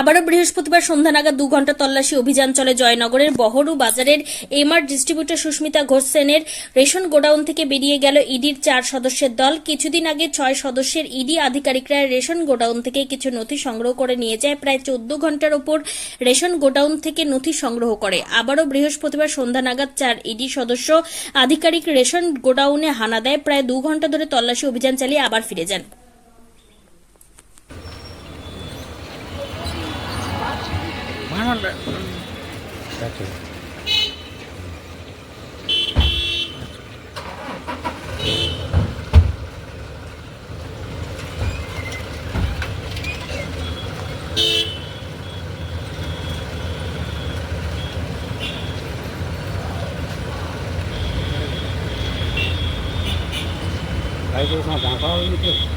আবারও বৃহস্পতিবার সন্ধ্যা নাগাদ দু ঘণ্টা তল্লাশি অভিযান চলে জয়নগরের বহরু বাজারের এমআর ডিস্ট্রিবিউটর সুস্মিতা ঘোষ সেনের রেশন গোডাউন থেকে বেরিয়ে গেল ইডির চার সদস্যের দল। কিছুদিন আগে ছয় সদস্যের ইডি আধিকারিকরা রেশন গোডাউন থেকে কিছু নথি সংগ্রহ করে নিয়ে যায়। প্রায় চোদ্দ ঘণ্টার ওপর রেশন গোডাউন থেকে নথি সংগ্রহ করে। আবারও বৃহস্পতিবার সন্ধ্যা নাগাদ চার ইডি সদস্য আধিকারিক রেশন গোডাউনে হানা দেয়। প্রায় দু ঘণ্টা ধরে তল্লাশি অভিযান চালিয়ে আবার ফিরে যান। അങ്ങനെയുള്ള Aí eles não dão, fala o que